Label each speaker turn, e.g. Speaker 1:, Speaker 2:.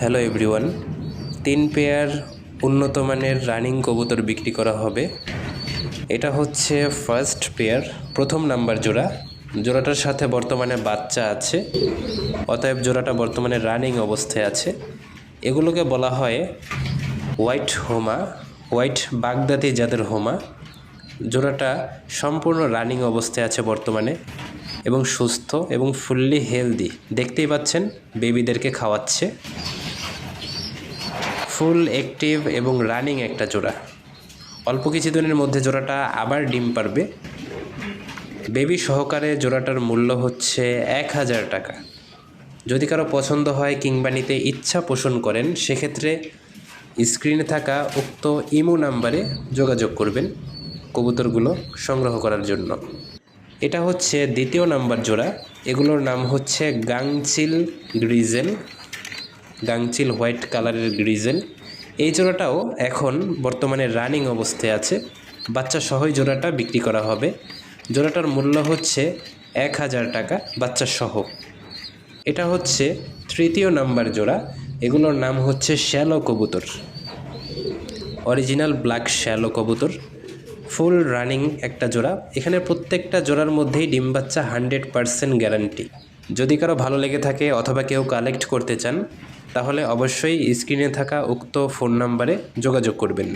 Speaker 1: Hello everyone তিন pair উন্নত মানের রানিং কবুতর বিক্রি করা হবে। এটা হচ্ছে ফার্স্ট পেয়ার প্রথম নাম্বার জোড়া। জোড়াটার সাথে বর্তমানে বাচ্চা আছে, অতএব জোড়াটা বর্তমানে রানিং অবস্থায় আছে। এগুলোকে বলা হয় হোয়াইট হোমা হোয়াইট বাগদাদি যাদের হোমা জোড়াটা সম্পূর্ণ রানিং অবস্থায় আছে বর্তমানে এবং সুস্থ এবং ফুললি হেলদি দেখতেই পাচ্ছেন, বেবিদেরকে খাওয়াচ্ছে। ফুল অ্যাক্টিভ এবং রানিং একটা জোড়া। অল্প কিছুদিনের মধ্যে জোড়াটা আবার ডিম পারবে। বেবি সহকারে জোড়াটার মূল্য হচ্ছে এক হাজার টাকা। যদি কারও পছন্দ হয় কিংবা নিতে ইচ্ছা পোষণ করেন, সেক্ষেত্রে স্ক্রিনে থাকা উক্ত ইমো নাম্বারে যোগাযোগ করবেন কবুতরগুলো সংগ্রহ করার জন্য। এটা হচ্ছে দ্বিতীয় নাম্বার জোড়া। এগুলোর নাম হচ্ছে গাংচিল গ্রিজেল, গাংচিল হোয়াইট কালারের গ্রিজেল। এই জোড়াটাও এখন বর্তমানে রানিং অবস্থায় আছে। বাচ্চা সহই জোড়াটা বিক্রি করা হবে। জোড়াটার মূল্য হচ্ছে এক হাজার টাকা বাচ্চা সহ এটা হচ্ছে তৃতীয় নাম্বার জোড়া। এগুলোর নাম হচ্ছে শ্যালো কবুতর। অরিজিনাল ব্ল্যাক শ্যালো কবুতর। ফুল রানিং একটা জোড়া। এখানে প্রত্যেকটা জোড়ার মধ্যেই ডিম বাচ্চা হান্ড্রেড পারসেন্ট গ্যারান্টি। যদি কারও ভালো লেগে থাকে অথবা কেউ কালেক্ট করতে চান, তাহলে অবশ্যই স্ক্রিনে থাকা উক্ত ফোন নাম্বারে যোগাযোগ করবেন।